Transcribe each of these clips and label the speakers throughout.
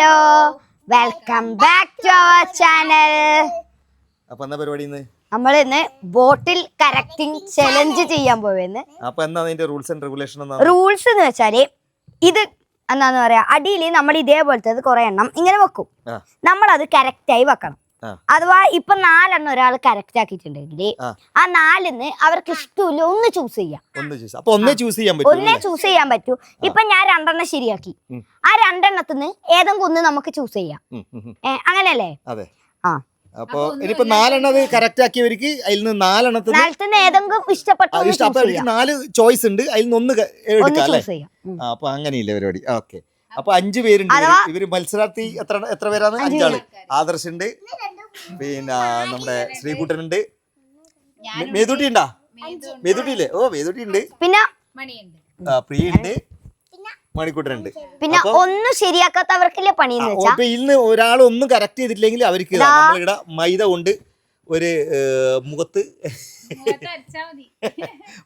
Speaker 1: Hello. Welcome back to our channel
Speaker 2: അപ്പൊ എന്താ പരിപാടി ഇന്ന്?
Speaker 1: നമ്മൾ ഇന്ന് ബോട്ടിൽ കറക്റ്റിംഗ് ചലഞ്ച് ചെയ്യാൻ പോവേന്ന്
Speaker 2: അപ്പൊ എന്താ അതിന്റെ റൂൾസ് ആൻഡ് റെഗുലേഷൻ എന്നാ
Speaker 1: റൂൾസ് എന്ന് വെച്ചാൽ ഇത് എന്താന്ന് പറയാ അടിയിൽ നമ്മൾ ഇതേപോലത്തെ കുറെ എണ്ണം ഇങ്ങനെ വെക്കും. നമ്മൾ അത് കറക്റ്റ് ആയി വെക്കണം. അഥവാ ഇപ്പൊ നാലെണ്ണം ഒരാൾ കറക്റ്റ് ആക്കിയിട്ടുണ്ടെങ്കിൽ
Speaker 2: ആ.
Speaker 1: നാലിന്ന് അവർക്ക് ഇഷ്ടമില്ല ഒന്ന് ചൂസ് ചെയ്യാം.
Speaker 2: ഒന്ന് ചൂസ് ചെയ്യാൻ പറ്റും
Speaker 1: ഒന്നേ ചൂസ് ചെയ്യാൻ പറ്റൂ. ഇപ്പൊ ഞാൻ രണ്ടെണ്ണം ശരിയാക്കി. ആ രണ്ടെണ്ണത്തിന് ഏതെങ്കിലും ഒന്ന് നമുക്ക് ചൂസ് ചെയ്യാം. അങ്ങനെയല്ലേ?
Speaker 2: അതെ.
Speaker 1: ആ.
Speaker 2: അപ്പൊ ഇനിയിപ്പോ നാലെണ്ണം അത് കറക്റ്റ് ആക്കിയവർക്ക് അതിൽ നിന്ന് നാലെണ്ണത്തിന്
Speaker 1: ഏതെങ്കിലും ഇഷ്ടപ്പെട്ട.
Speaker 2: നാല് ചോയ്സ് ഉണ്ട്. അതിൽ നിന്ന് ഒന്ന് എടുക്കാം അല്ലേ. അപ്പൊ അങ്ങനെയില്ല പരിപാടി? ഓക്കെ. അപ്പൊ അഞ്ചു പേരുണ്ട് ഇവർ. മത്സരാർത്ഥി എത്ര എത്ര പേരാണ്? അഞ്ചാൾ. ആദർശ് ഉണ്ട് പിന്നെ നമ്മുടെ ശ്രീകുട്ടനുണ്ട്. മേതുട്ടി ഉണ്ടാ. മേതുട്ടി ഇല്ലേ ഓ മേതുട്ടി ഉണ്ട്
Speaker 1: പിന്നെ
Speaker 2: ആ, പ്രിയ ഉണ്ട് മണിക്കൂട്ടനുണ്ട്.
Speaker 1: പിന്നെ ഒന്നും ശരിയാക്കാത്തവർക്കില്ലേ പണി
Speaker 2: ഇന്ന് ഒരാൾ ഒന്നും കറക്റ്റ് ചെയ്തിട്ടില്ലെങ്കിൽ അവർക്ക് നമ്മളിവിടെ മൈദ കൊണ്ട് ഒരു മുഖത്ത്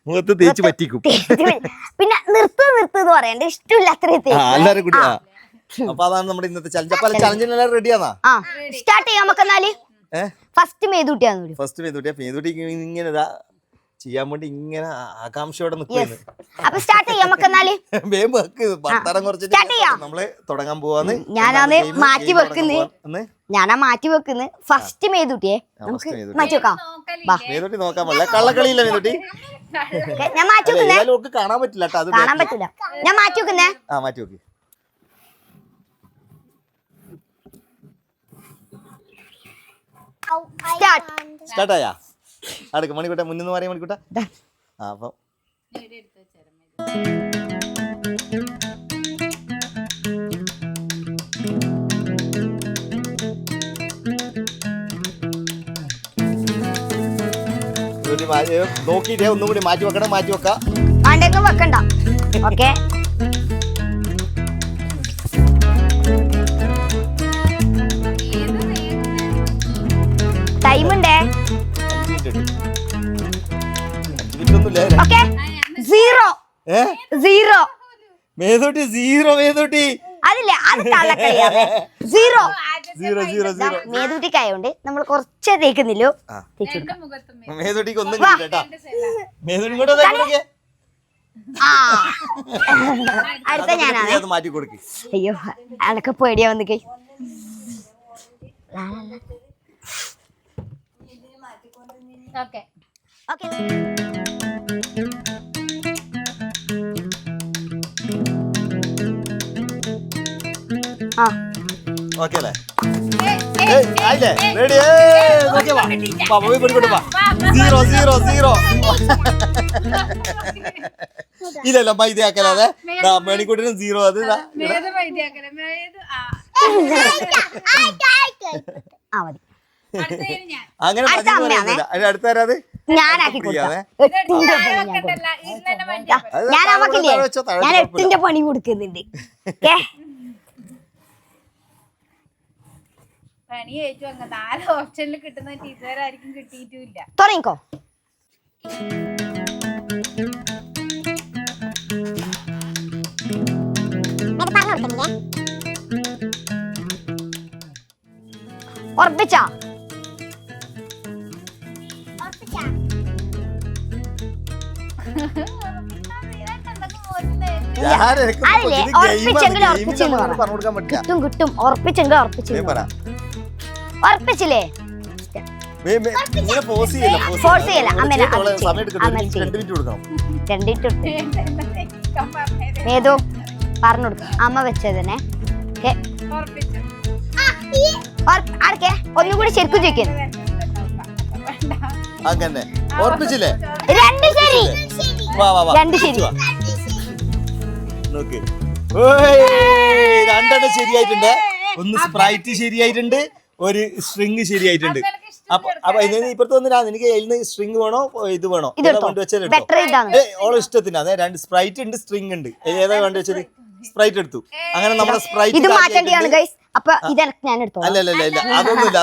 Speaker 2: മുഖത്ത് തേച്ച് പറ്റിക്കും.
Speaker 1: പിന്നെ നിർത്ത് നിർത്ത് എന്ന് പറയണ്ട. ഇഷ്ടമില്ലാത്ത
Speaker 2: അത്രയും എല്ലാരും കൂടി. അപ്പൊ അതാണ് നമ്മുടെ ഇന്നത്തെ ചലഞ്ച് അപ്പൊ ചലഞ്ചിന് എല്ലാം റെഡിയാന്നാ
Speaker 1: ആ സ്റ്റാർട്ട് ചെയ്യാം നമുക്ക്
Speaker 2: എന്നാൽ
Speaker 1: ഫസ്റ്റ് മേതൂട്ടിയാന്ന്
Speaker 2: ഫസ്റ്റ് മേതൂട്ടിയാ മേതൂട്ടി. ഇങ്ങനെ ചെയ്യാൻ വേണ്ടി ഇങ്ങനെ ആകാംക്ഷയോടെ നിൽക്കുന്നു
Speaker 1: അപ്പൊ സ്റ്റാർട്ട് ചെയ്യാം നമുക്ക് എന്നാൽ
Speaker 2: വേം വെക്ക്. ഭർത്താരം കുറച്ചിട്ട്
Speaker 1: Start
Speaker 2: നമ്മൾ തുടങ്ങാൻ പോവാന്ന്.
Speaker 1: ഞാനാണ് മാറ്റി
Speaker 2: game തുടങ്ങാൻ
Speaker 1: വെക്കുന്നെ. ഞാനാ മാറ്റി വെക്കുന്നത് ഫസ്റ്റ് മേതൂട്ടിയെ. നമുക്ക്
Speaker 2: മേതൂട്ടി.
Speaker 1: മാറ്റി വെക്കാം. വാ
Speaker 2: മേതുട്ടി നോക്കാൻ പറ്റില്ല കള്ളക്കളിയില്ല മേതൂട്ടി?
Speaker 1: ഞാൻ മാറ്റി വെക്കുന്നേ.
Speaker 2: കാണാൻ പറ്റില്ല
Speaker 1: കാണാൻ പറ്റില്ല. ഞാൻ മാറ്റി വെക്കുന്നേ.
Speaker 2: ആ മാറ്റി വെക്ക്.
Speaker 1: സ്റ്റാർട്ട്
Speaker 2: സ്റ്റാർട്ടായാ അടുക്ക മണിക്കൂട്ട മുന്നിന്ന് പറയാൻ മണിക്കൂട്ട. ആ അപ്പം. നോക്കിട്ടേ ഒന്നും കൂടി മാറ്റി വെക്കണം മാറ്റി വെക്കാം.
Speaker 1: വെക്കണ്ട. ഓക്കെ
Speaker 2: മേതോട്ടി സീറോ മേതോട്ടി.
Speaker 1: അതില്ല അത് കള്ളക്കളിയാണ് സീറോ.
Speaker 2: Zero zero zero.
Speaker 1: മേതൂട്ടിക്കായോണ്ട് നമ്മൾ കുറച്ചേ തേക്കുന്നില്ലോ.
Speaker 2: ആ.
Speaker 1: തേച്ചു കൊടുക്കാം
Speaker 2: മേതോട്ടിക്ക് ഒന്നും കിട്ടില്ല മേതോട്ടി ഇങ്ങോട്ട് വന്നേ, ഇങ്ങോട്ടേക്ക്.
Speaker 1: ആ. അടുത്ത ഞാനാണ്.
Speaker 2: അത് മാറ്റി കൊടുക്ക്.
Speaker 1: അയ്യോ അനക്ക് പേടിയാ വന്നിക്കേ.
Speaker 3: ഓക്കെ.
Speaker 1: ഓക്കെ.
Speaker 2: ഓക്കെ അല്ലേ? ഏയ്, ആയില്ലേ? റെഡി നോക്കിയാ വാ. വാ, പോയി കൊടുക്കട്ടെ വാ. സീറോ സീറോ സീറോ ഇല്ലല്ല മൈദയാക്കലാതെ മണിക്കൂട്ടിന് സീറോ അത് അങ്ങനെ
Speaker 1: അടുത്ത
Speaker 2: ആരാത് ഞാൻ.
Speaker 1: എട്ടിന്റെ പണി
Speaker 3: കൊടുക്കുന്നുണ്ട് തന്നെ വണ്ടി
Speaker 2: അത്
Speaker 1: ഞാൻ
Speaker 2: താഴെ
Speaker 1: അമ്മക്കില്ലേ
Speaker 2: താഴെ വെച്ചോ, താഴെ
Speaker 1: ഞാൻ
Speaker 2: വെച്ചോ, കുഴപ്പമില്ല.
Speaker 1: എട്ടിന്റെ പണി കൊടുക്കുന്നുണ്ട് ഓക്കേ
Speaker 3: പണി അങ്ങ് നാല് ഓപ്ഷനിൽ കിട്ടുന്ന ഇതുവരെ കിട്ടിയിട്ടില്ല
Speaker 1: തുടങ്ങിക്കോ. ഉറപ്പിച്ചാ? കിട്ടും കിട്ടും. ഉറപ്പിച്ചെങ്കിൽ
Speaker 2: ഉറപ്പിച്ചു
Speaker 1: ഉറപ്പിച്ചില്ലേ?
Speaker 2: ചെയ്യല്ല.
Speaker 1: അമ്മേനെ രണ്ടിട്ട് ഏതോ പറഞ്ഞു കൊടുക്കും. അമ്മ വെച്ചതിനെ. ആർക്കെ ഒന്നും കൂടി ശരിക്കും ചോദിക്കുന്നു
Speaker 2: അങ്ങനെ. ഓർപ്പിച്ചില്ലേ
Speaker 1: രണ്ട് ശരി.
Speaker 2: വാ വാ വാ.
Speaker 1: രണ്ട് ശരി.
Speaker 2: വാ. നോക്ക്. ഓയ്, രണ്ടെണ്ണം ശരിയായിട്ടുണ്ട്. ഒന്ന് സ്പ്രൈറ്റ് ശരിയായിട്ടുണ്ട്. ഒരു സ്ട്രിങ് ശരിയായിട്ടുണ്ട്. അപ്പൊ അപ്പൊ ഇതിന് ഇപ്പുറത്ത് വന്നില്ല നിനക്ക് നിന്ന് സ്ട്രിങ് വേണോ? ഇത് വേണോ? ഏ ഓളെ ഇഷ്ടത്തിന്. അതെ രണ്ട് സ്പ്രൈറ്റ് ഉണ്ട് സ്ട്രിങ് ഉണ്ട്. ഏതാ വേണ്ടി വെച്ചത്? സ്പ്രൈറ്റ് എടുത്തു. അങ്ങനെ നമ്മുടെ സ്പ്രൈറ്റ്
Speaker 1: ഇത് മാറ്റേണ്ടിയാണ് ഗൈസ് അപ്പൊ ഇതെനക്ക് ഞാൻ എടുത്തോളാം.
Speaker 2: അല്ലല്ല അതൊന്നുമില്ല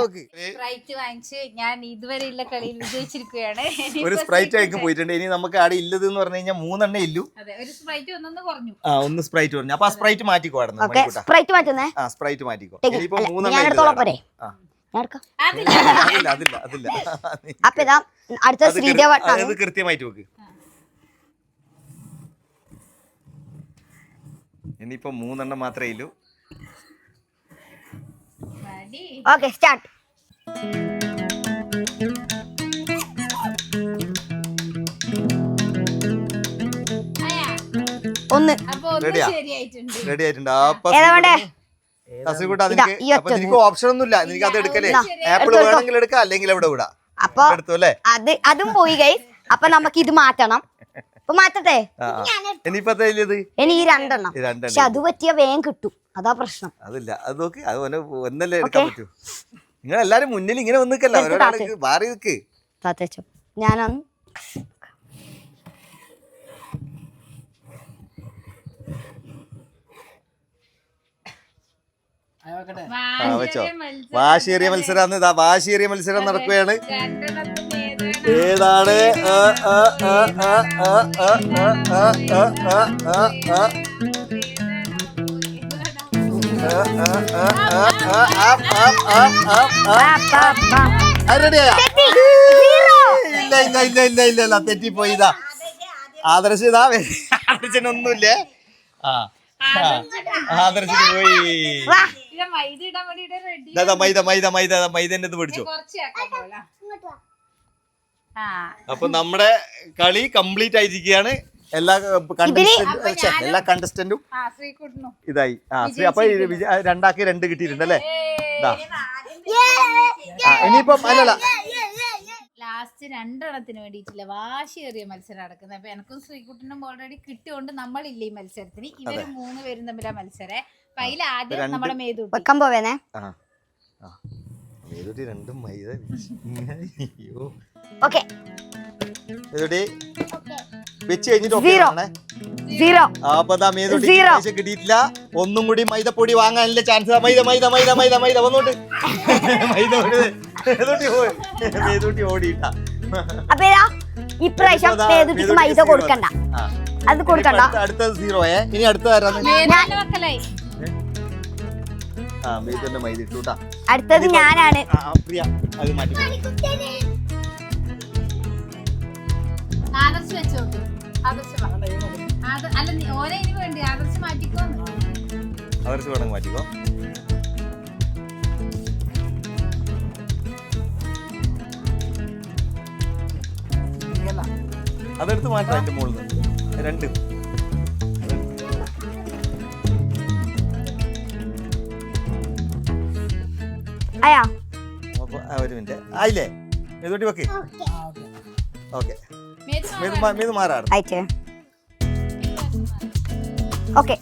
Speaker 2: വെക്ക് വെക്ക്
Speaker 3: സ്പ്രൈറ്റ് വാങ്ങിച്ച് ഞാൻ ഇതുവരെയുള്ള കളിയിൽ വിജയിച്ചിരിക്കുകയാണ്.
Speaker 2: ഒരു സ്പ്രൈറ്റ് പോയിട്ടുണ്ട്. ഇനി നമുക്ക് അവിടെ ഇല്ലത് എന്ന് പറഞ്ഞു കഴിഞ്ഞാൽ മൂന്നെണ്ണേ ഇല്ലു.
Speaker 3: അതെ ഒരു സ്പ്രൈറ്റ് ഒന്നൊന്ന് കുറഞ്ഞു.
Speaker 2: ആ ഒന്ന് സ്പ്രൈറ്റ് പറഞ്ഞു അപ്പൊ ആ സ്പ്രൈറ്റ് മാറ്റിക്കോ അവിടെ
Speaker 1: ഓക്കെ സ്പ്രൈറ്റ് മാറ്റുന്നേ?
Speaker 2: ആ സ്പ്രൈറ്റ് മാറ്റിക്കോ.
Speaker 1: ടേക്ക്
Speaker 2: ഇനിയിപ്പോ
Speaker 1: അല്ല,
Speaker 2: മൂന്നെണ്ണം
Speaker 1: ഞാൻ
Speaker 2: ഇല്ല
Speaker 1: എടുത്തോളാം പോരെ.
Speaker 2: ആ.
Speaker 1: ഞാൻ എടുക്കാം.
Speaker 3: അതില്ല.
Speaker 2: അതില്ല അതില്ല അതില്ല.
Speaker 1: അപ്പൊ ഇതാ അടുത്ത
Speaker 2: അത് കൃ-
Speaker 1: ശ്രീദേവട്ടാണ്
Speaker 2: അത് കൃത്യമായിട്ട് വെക്ക്. ഇനിയിപ്പോ മൂന്നെണ്ണം മാത്രമേ ഇല്ലൂ.
Speaker 1: Okay start? ഒന്ന്.
Speaker 2: റെഡി ആയിട്ടുണ്ട്. അപ്പൊ നിനക്ക് ഓപ്ഷൻ ഒന്നുമില്ല. നിനക്ക് അത് എടുക്കലേ ആപ്പിൾ
Speaker 1: എടുത്തോ,
Speaker 2: വേണമെങ്കിൽ എടുക്കാം. അല്ലെങ്കിൽ വിടാം.
Speaker 1: അപ്പൊ
Speaker 2: എടുത്തു അല്ലേ?
Speaker 1: അത് അതും പോയി ഗൈസ് അപ്പൊ നമുക്ക് ഇത് മാറ്റണം. അപ്പൊ മാറ്റട്ടെ? ഇനി ഈ രണ്ടെണ്ണം. പക്ഷെ അത് പറ്റിയ വേഗം കിട്ടും. അതാ പ്രശ്നം.
Speaker 2: അതില്ല. അത് നോക്ക്. അത് ഒന്നല്ലേ എടുക്കാൻ പറ്റൂ. നിങ്ങൾ എല്ലാരും മുന്നിൽ ഇങ്ങനെ വന്ന് നിൽക്കല്ല മാറി നിൽക്ക്
Speaker 1: താത്തേച്ചോ. ഞാനന്ന്
Speaker 3: വാശിയേറിയ മത്സരം.
Speaker 2: വാശിയേറിയ മത്സരം. നടക്കുകയാണ്.
Speaker 3: ഏതാണ്
Speaker 2: ഇല്ല ഇല്ല ഇല്ല ഇല്ല ഇല്ല ഇല്ല തെറ്റിപ്പോയി ഇതാ ആദർശ ഇതാ ആദർശനൊന്നുമില്ലേ ആ ആദർശന് പോയി
Speaker 3: മൈദ
Speaker 2: മൈദ മൈദ മൈദ മൈദന്റെ ഇത് പിടിച്ചു അപ്പൊ നമ്മുടെ കളി കംപ്ലീറ്റ് ആയിരിക്കുകയാണ്. എല്ലാ കണ്ടസ്റ്റന്റ് എല്ലാ കണ്ടസ്റ്റന്റും
Speaker 3: ആ ശ്രീകുട്ടനും
Speaker 2: ഇതായി. ആ ശ്രീ അപ്പൊ രണ്ടാക്കി രണ്ട് കിട്ടിയിട്ടുണ്ടല്ലേ ഇതാ ആ, ഇനിയിപ്പം അല്ലല്ല.
Speaker 3: ലാസ്റ്റ് രണ്ടെണ്ണത്തിന് വേണ്ടിയിട്ടില്ല. വാശിയേറിയ മത്സരം നടക്കുന്നത്. അപ്പൊ എനക്കും ശ്രീകുട്ടനും ഓൾറെഡി കിട്ടിയോണ്ട് നമ്മളില്ല ഈ മത്സരത്തിന്. ഇവർ മൂന്ന് പേരും തമ്മിലാ മത്സരം. അപ്പൊ അതിൽ ആദ്യം
Speaker 2: രണ്ട്
Speaker 3: നമ്മുടെ മേതൂട്ടി.
Speaker 1: വെക്കാൻ പോവേനെ.
Speaker 2: മേലുടി രണ്ടും മൈദ അയ്യോ. വെച്ച് കഴിഞ്ഞിട്ട് ഒന്നും കൂടി മൈദപ്പൊടി വാങ്ങാനില്ല ചാൻസ് മൈദ മൈദ മൈദ മൈദ മൈദ. വന്നോട്ട്. മൈദ മേതൂട്ടി ഓടിയിട്ട?
Speaker 1: ഇപ്രാവശ്യം മൈദ കൊടുക്കണ്ട. അത് കൊടുക്കണ്ട.
Speaker 2: അടുത്ത സീറോയെ ഇനി അടുത്ത മൈദ ഇട്ടു.
Speaker 1: അടുത്തത് ഞാനാണ്.
Speaker 2: പ്രിയ അത് മാറ്റി
Speaker 3: ആദർശ് വെച്ചോട്ട് ആദർശ് വാ. ആദ- അല്ല ഇനി വേണ്ടി? ആദർശ് മാറ്റിക്കോന്ന്
Speaker 2: അവർക്ക് വേണമെങ്കിൽ മാറ്റിക്കോ. അതെടുത്ത് മാറ്റാം അതിന്റെ മുകളിൽ നിന്ന്. രണ്ട്.
Speaker 1: അയാ
Speaker 2: ഒരു മിനിറ്റ്. ആയില്ലേ മേതുവട്ടി വെക്ക്. ഓക്കെ.
Speaker 3: മേതു
Speaker 2: മാറാണ്
Speaker 1: ആയിട്ട് okay.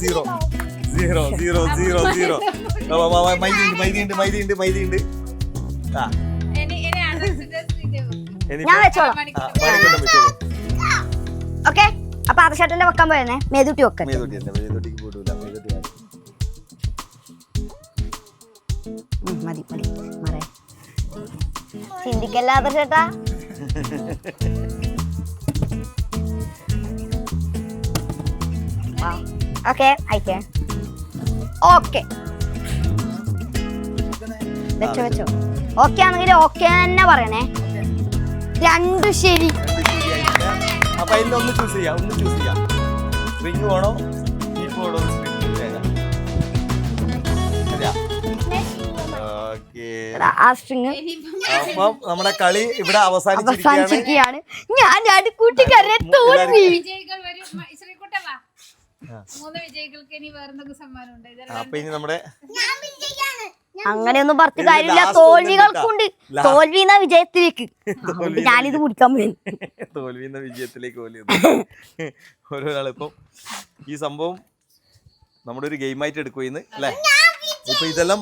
Speaker 2: Zero. Zero zero zero zero. മൈദിണ്ട് മൈദിണ്ട് മൈദിണ്ട് മൈദിണ്ട് ആ.
Speaker 1: ഞാൻ വെച്ചോളാം. ഓക്കേ. അപ്പൊ ആദർശേട്ടന്റെ വെക്കാൻ പോയെന്നെ? മേതുട്ടി വെക്കാൻ
Speaker 2: മേതോട്ടി മേതോട്ടിക്ക്
Speaker 1: മതി മതി മറേ. ചിന്തിക്കല്ല ആദർശേട്ടാ ഓക്കെ അയക്കേ ഓക്കെ. വെച്ചോ വെച്ചോ. ഓക്കെ ആണെങ്കിൽ ഓക്കെ തന്നെ പറയണേ. രണ്ടു ശരി.
Speaker 2: അപ്പൊ അതിൽ ഒന്ന് ചൂസ് ചെയ്യാം ഒന്ന് ചൂസ് ചെയ്യാം. സ്പ്രിങ് വേണോ? ഹീൽ വേണോ? അപ്പം നമ്മുടെ കളി ഇവിടെ അവസാനിച്ചിരിക്കുകയാണ്.
Speaker 1: ഞാൻ
Speaker 3: കൂട്ടിക്കാരെ തോന്നി
Speaker 2: അപ്പൊ ഇനി നമ്മുടെ
Speaker 1: അങ്ങനെയൊന്നും പറഞ്ഞ കാര്യമില്ല. തോൽവികൾക്കുണ്ട്.
Speaker 2: തോൽവി
Speaker 1: എന്ന വിജയത്തിലേക്ക്. ഞാനിത് കുടിക്കാൻ പോയി.
Speaker 2: തോൽവി എന്ന വിജയത്തിലേക്ക് ഓരോരാളിപ്പം ഈ സംഭവം നമ്മുടെ ഒരു ഗെയിമായിട്ട് എടുക്കുകയെന്ന് അല്ലേ? ഇപ്പൊ ഇതെല്ലാം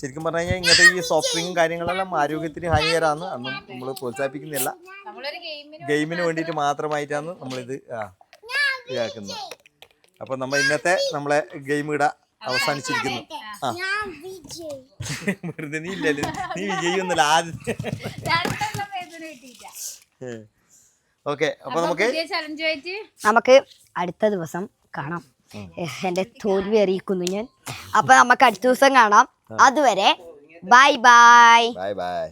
Speaker 2: ശരിക്കും പറഞ്ഞു കഴിഞ്ഞാൽ ഇങ്ങനത്തെ ഈ സോഫ്റ്റ് ഡ്രിങ്കും കാര്യങ്ങളെല്ലാം ആരോഗ്യത്തിന് ഹാനികരാന്ന് അന്നും നമ്മൾ പ്രോത്സാഹിപ്പിക്കുന്നില്ല.
Speaker 3: ഗെയിമിന്
Speaker 2: ഗെയിമിന് വേണ്ടിയിട്ട് മാത്രമായിട്ടാണ് നമ്മളിത് ആ ഇതാക്കുന്നത്. അപ്പം നമ്മൾ ഇന്നത്തെ നമ്മളെ ഗെയിം ഇട. അവസാനിച്ചിരിക്കുന്നു. വെറുതെ നീ ഇല്ലല്ലോ നീ വിജയൊന്നുമില്ല ആദ്യം. ഓക്കെ അപ്പൊ നമുക്ക്
Speaker 1: നമുക്ക് അടുത്ത ദിവസം കാണാം. എന്റെ തോൽവി അറിയിക്കുന്നു ഞാൻ. അപ്പൊ നമുക്ക് അടുത്ത ദിവസം കാണാം. അതുവരെ ബൈ ബൈ.
Speaker 2: Bye bye.